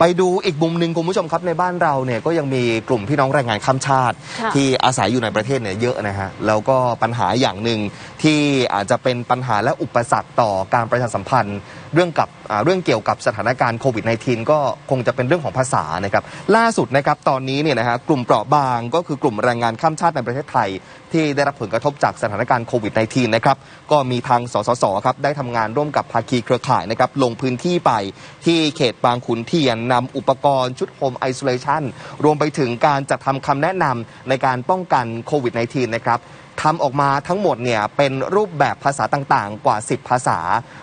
ไปดูอีกมุมหนึ่งคุณผู้ชมครับในบ้านเราเนี่ยก็ยังมีกลุ่มพี่น้องแรงงานข้ามชาติ ค่ะ ที่อาศัยอยู่ในประเทศเนี่ยเยอะนะฮะแล้วก็ปัญหาอย่างหนึ่งที่อาจจะเป็นปัญหาและอุปสรรคต่อการประชาสัมพันธ์ เรื่องกับอ่าเรื่องเกี่ยวกับสถานการณ์โควิด -19 ก็คงจะเป็นเรื่องของภาษานะครับล่าสุดนะครับตอนนี้เนี่ยนะฮะกลุ่มเปราะบางก็คือกลุ่มแรงงานข้ามชาติในประเทศไทย ที่ได้รับผลกระทบจากสถานการณ์โควิด -19 นะครับก็มีทางสสสครับได้ทำงานร่วมกับภาคีเครือข่ายนะครับลงพื้นที่ไปที่เขตบางขุนเทียนนำอุปกรณ์ชุดโฮมไอโซเลชันรวมไปถึงการจัดทำคำแนะนำในการป้องกันโควิด -19 นะครับทำออกมาทั้งหมดเนี่ยเป็นรูปแบบภาษาต่างๆ กว่า 10 ภาษา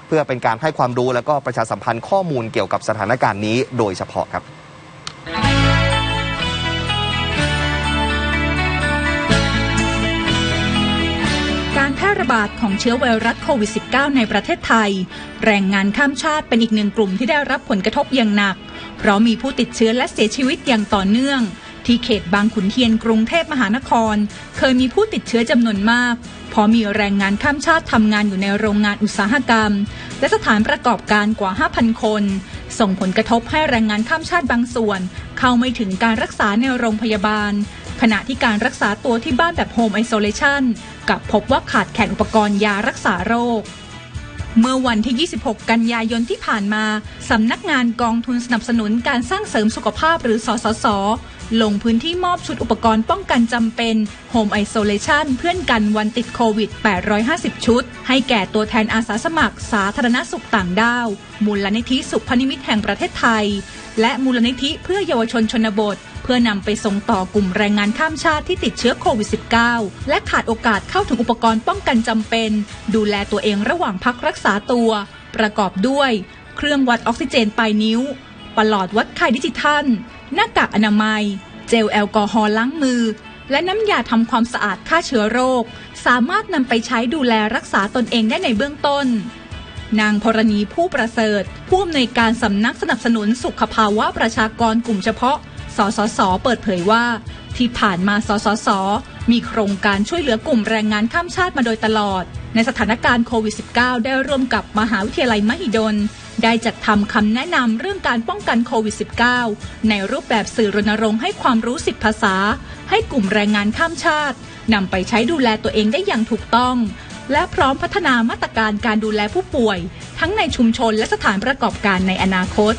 เพื่อเป็นการให้ความรู้แล้วก็ประชาสัมพันธ์ข้อมูลเกี่ยวกับสถานการณ์นี้โดยเฉพาะครับ บาดของเชื้อไวรัสโควิด -19 ในประเทศไทย แรงงานข้ามชาติเป็นอีกหนึ่งกลุ่มที่ได้รับผลกระทบอย่างหนัก เพราะมีผู้ติดเชื้อและเสียชีวิตอย่างต่อเนื่อง ที่เขตบางขุนเทียนกรุงเทพมหานคร เคยมีผู้ติดเชื้อจำนวนมาก เพราะมีแรงงานข้ามชาติทำงานอยู่ในโรงงานอุตสาหกรรม และสถานประกอบการกว่า 5,000 คน ส่งผลกระทบให้แรงงานข้ามชาติบางส่วน เข้าไม่ถึงการรักษาในโรงพยาบาล ขณะที่การรักษาตัวที่บ้านแบบโฮมไอโซเลชันกับพบว่าขาดแคลนอุปกรณ์ยารักษาโรค เมื่อวันที่ 26 กันยายนที่ผ่านมา สำนักงานกองทุนสนับสนุนการสร้างเสริมสุขภาพหรือสสส ลงพื้นที่มอบชุดอุปกรณ์ป้องกันจำเป็น Home Isolation เพื่อนกันวันติดโควิด 850 ชุด ให้แก่ตัวแทนอาสาสมัคร สาธารณสุขต่างด้าว มูลนิธิสุพนิมิตแห่งประเทศไทย และมูลนิธิเพื่อเยาวชนชนบท เพื่อนำไปส่งต่อกลุ่มแรงงานข้ามชาติที่ติดเชื้อโควิด -19 และขาดโอกาสเข้าถึงอุปกรณ์ป้องกันจำเป็น ดูแลตัวเองระหว่างพักรักษาตัว ประกอบด้วย เครื่องวัดออกซิเจนปลายนิ้ว ปลอดวัดไข้ดิจิทัล หน้ากากอนามัย เจลแอลกอฮอล์ล้างมือ และน้ำยาทำความสะอาดฆ่าเชื้อโรค สามารถนำไปใช้ดูแลรักษาตนเองได้ในเบื้องต้นนางพรณีผู้ประเสริฐ ผู้อำนวยการสำนักสนับสนุนสุขภาวะประชากรกลุ่มเฉพาะ สสส เปิดเผยว่า ที่ผ่านมาสสส มีโครงการช่วยเหลือกลุ่มแรงงานข้ามชาติมาโดยตลอด ในสถานการณ์โควิด -19 ได้ร่วมกับมหาวิทยาลัยมหิดล ได้จัดทำคำแนะนำเรื่องการป้องกันโควิด -19 ในรูปแบบสื่อรณรงค์ให้ความรู้สิบภาษา ให้กลุ่มแรงงานข้ามชาตินำไปใช้ดูแลตัวเองได้อย่างถูกต้องและพร้อมพัฒนามาตรการการดูแลผู้ป่วย ทั้งในชุมชนและสถานประกอบการในอนาคต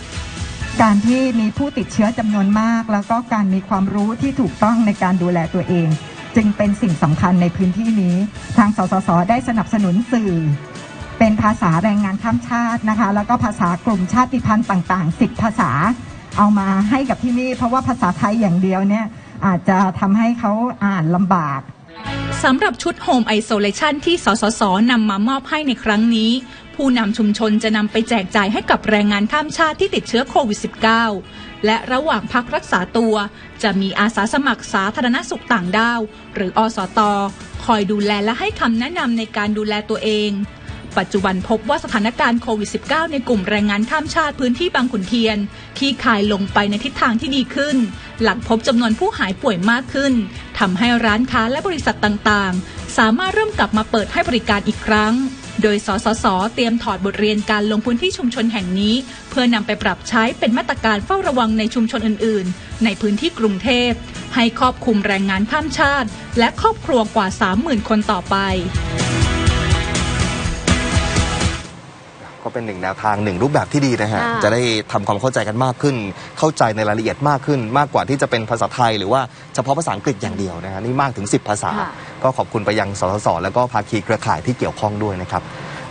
การที่มีผู้ติดเชื้อจำนวนมาก แล้วก็การมีความรู้ที่ถูกต้องในการดูแลตัวเอง จึงเป็นสิ่งสำคัญในพื้นที่นี้ ทางสสสได้สนับสนุนสื่อ เป็นภาษาแรงงานข้ามชาตินะคะ แล้วก็ภาษากลุ่มชาติพันธุ์ต่างๆ10ภาษาเอามาให้กับที่นี่ เพราะว่าภาษาไทยอย่างเดียวเนี่ยอาจจะทำให้เขาอ่านลำบากสำหรับชุด Home Isolation ที่สสสนำมามอบให้ในครั้งนี้ ผู้นำชุมชนจะนำไปแจกจ่ายให้กับแรงงานข้ามชาติที่ติดเชื้อโควิด -19 และระหว่างพักรักษาตัว จะมีอาสาสมัครสาธารณสุขต่างด้าว หรืออสต คอยดูแลและให้คำแนะนำในการดูแลตัวเอง ปัจจุบันพบว่าสถานการณ์โควิด -19 ในกลุ่มแรงงานข้ามชาติพื้นที่บางขุนเทียนที่คายลงไปในทิศทางที่ดีขึ้น หลังพบจำนวนผู้หายป่วยมากขึ้นทำให้ร้านค้าและบริษัทต่างๆ สามารถเริ่มกลับมาเปิดให้บริการอีกครั้ง โดยสสส เตรียมถอดบทเรียนการลงพื้นที่ชุมชนแห่งนี้ เพื่อนำไปปรับใช้เป็นมาตรการเฝ้าระวังในชุมชนอื่น ๆ ในพื้นที่กรุงเทพ ให้ครอบคลุมแรงงานข้ามชาติ และครอบครัวกว่า 30,000 คนต่อไป ก็เป็นหนึ่งแนวทางหนึ่งรูปแบบที่ดีนะฮะค่ะจะได้ทำความเข้าใจกันมากขึ้น เข้าใจในรายละเอียดมากขึ้น มากกว่าที่จะเป็นภาษาไทย หรือว่าเฉพาะภาษาอังกฤษอย่างเดียวนะฮะนี่มากถึง 10 ภาษา ค่ะ ก็ขอบคุณไปยังสสสแล้วก็ภาคีเครือข่ายที่เกี่ยวข้องด้วยนะครับ